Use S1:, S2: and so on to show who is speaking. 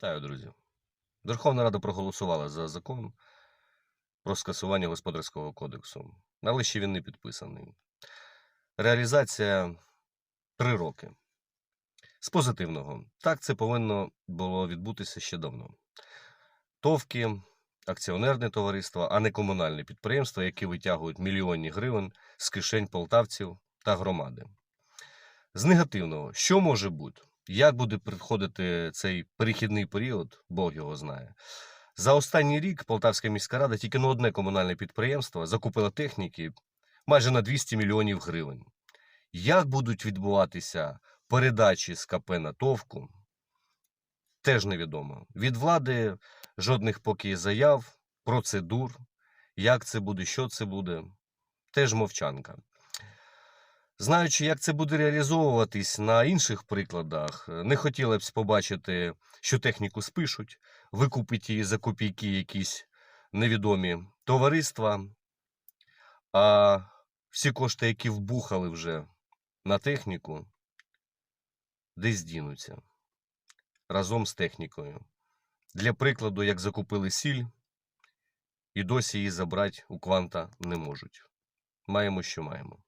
S1: Вітаю, друзі. Верховна Рада проголосувала за закон про скасування господарського кодексу, але ще він не підписаний. Реалізація три роки. З позитивного. Так це повинно було відбутися ще давно. ТОВки, акціонерне товариство, а не комунальне підприємства, які витягують мільйонні гривень з кишень полтавців та громади. З негативного, що може бути? Як буде приходити цей перехідний період, Бог його знає. За останній рік Полтавська міська рада тільки на одне комунальне підприємство закупила техніки майже на 200 мільйонів гривень. Як будуть відбуватися передачі з КП на ТОВку, теж невідомо. Від влади жодних поки заяв, процедур, як це буде, що це буде, теж мовчанка. Знаючи, як це буде реалізовуватись на інших прикладах, не хотілося б побачити, що техніку спишуть, викупить її за копійки якісь невідомі товариства, а всі кошти, які вбухали вже на техніку, десь дінуться разом з технікою. Для прикладу, як закупили сіль, і досі її забрати у кванта не можуть. Маємо, що маємо.